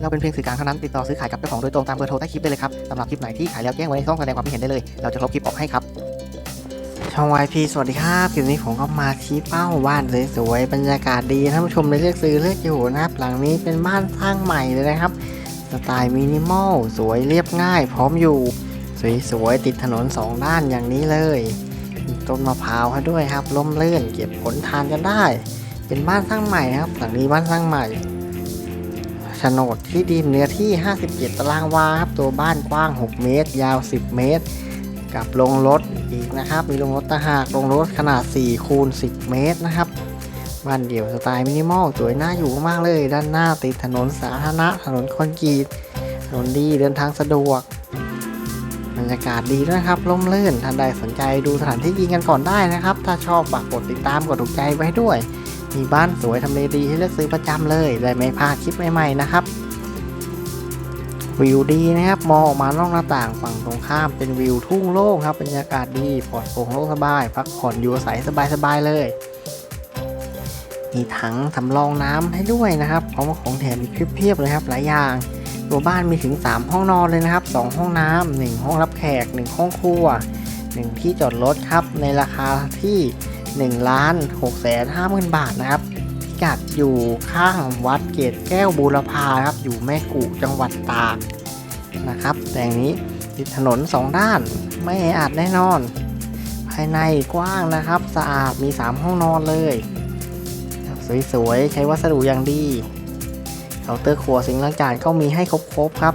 เราเป็นเพียงสื่อกลางเท่านั้นติดต่อซื้อขายกับเจ้าของโดยตรงตามเบอร์โทรใต้คลิปได้เลยครับสำหรับคลิปไหนที่ขายแล้วแจ้งไว้ในช่องแสดงความคิดเห็นได้เลย เราจะลบคลิปออกให้ครับช่อง YP สวัสดีครับคลิปนี้ผมก็มาชี้เป้าบ้านสวยๆบรรยากาศดีท่านผู้ชมได้เลือกซื้อเลือกอยู่นะครับหลังนี้เป็นบ้านสร้างใหม่เลยนะครับสไตล์มินิมอลสวยเรียบง่าย พร้อมอยู่ สวยๆติดถนนสองด้านอย่างนี้เลยต้นมะพร้าวให้ด้วยครับร่มรื่อนเก็บผลทานกันได้ เป็นบ้านสร้างใหม่ครับ หลังนี้บ้านสร้างใหม่ โฉนดที่ดินเนื้อที่ 57 ตารางวาครับ ตัวบ้านกว้าง 6 เมตร ยาว 10 เมตร กับโรงรถอีกนะครับ มีโรงรถตะหากโรงรถขนาด 4 คูณ 10 เมตรนะครับ บ้านเดี่ยวสไตล์มินิมอลสวยน่าอยู่มากเลย ด้านหน้าติดถนนสาธารณะ ถนนคอนกรีต ถนนดีเดินทางสะดวก บรรยากาศดีนะครับร่มรื่นท่านใดสนใจดูสถานที่ยิงกันก่อนได้นะครับ ถ้าชอบฝากกดติดตามกดถูกใจไว้ด้วย มีบ้านสวยทำเลดีให้เลือกซื้อประจำเลยได้ไม่พลาดคลิปใหม่ๆนะครับวิวดีนะครับมองออกมานอกหน้าต่างฝั่งตรงข้ามเป็นวิวทุ่งโล่งครับบรรยากาศดีปลอดโปร่งโล่งสบาย พักผ่อนอยู่อาศัยสบายๆเลย มีถังสำรองน้ำให้ด้วยนะครับพร้อมของแถมอีกเพียบเลยครับหลายอย่าง ตัวบ้านมีถึง 3 ห้องนอนเลยนะครับ 2 ห้องน้ำหนึ่งห้องรับแขก 1 ห้องครัว 1 ที่จอดรถครับในราคาที่ 1ล้าน6แสน5หมื่นบาทนะครับพิกัดอยู่ข้างวัดเกตแก้วบูรพาครับ อยู่แม่กุจังหวัดตากนะครับ แต่งนี้ติดถนน 2 ด้านไม่แออัดแน่นอน ภายในกว้างนะครับ สะอาดมี 3 ห้องนอนเลย สวยๆ ใช้วัสดุอย่างดีเคาน์เตอร์ครัวสิงค์ล้างจานก็มีให้ครบๆครับ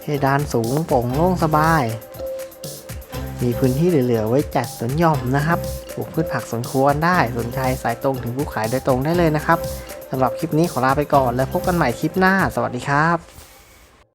เพดานสูงโปร่งโล่งสบาย มีพื้นที่เหลือๆไว้จัดสวนหย่อมนะครับปลูกพืชผักสวนครัวได้สนใจสายตรงถึงผู้ขายโดยตรงได้เลยนะครับสำหรับคลิปนี้ขอลาไปก่อนแล้วพบกันใหม่คลิปหน้า สวัสดีครับ